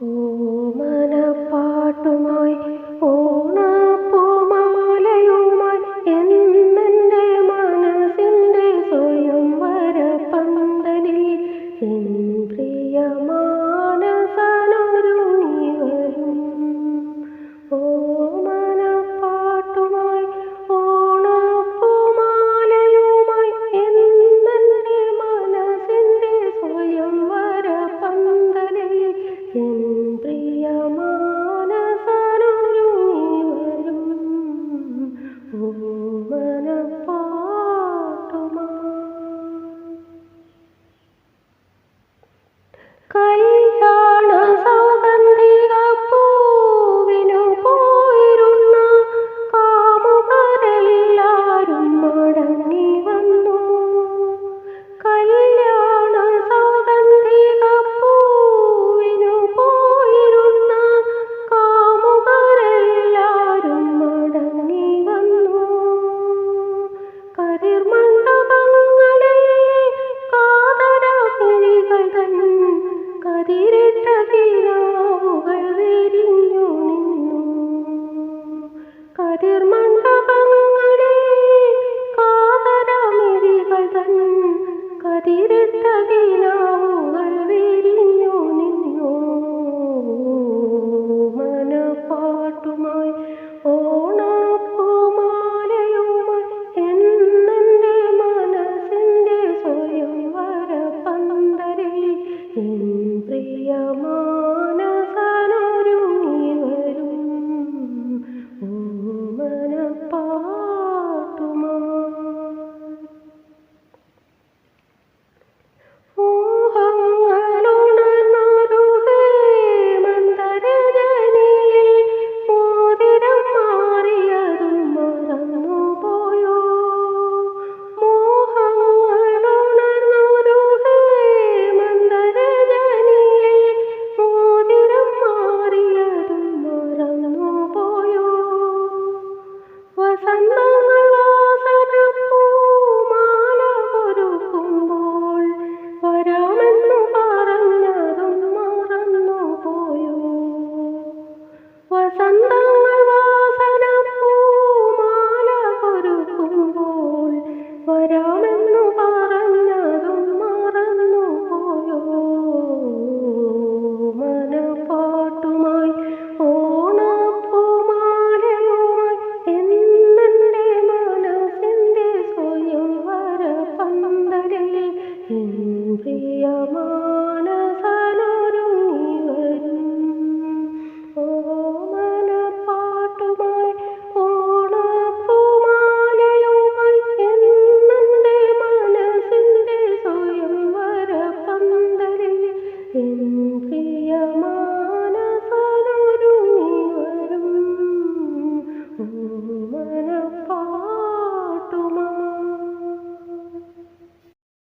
ഓമനപ്പാട്ടുമായി ഓണപ്പൂമാലയുമായി എന്നെന്റെ മനസ്സിന്റെ സ്വയംവര പന്തലിൽ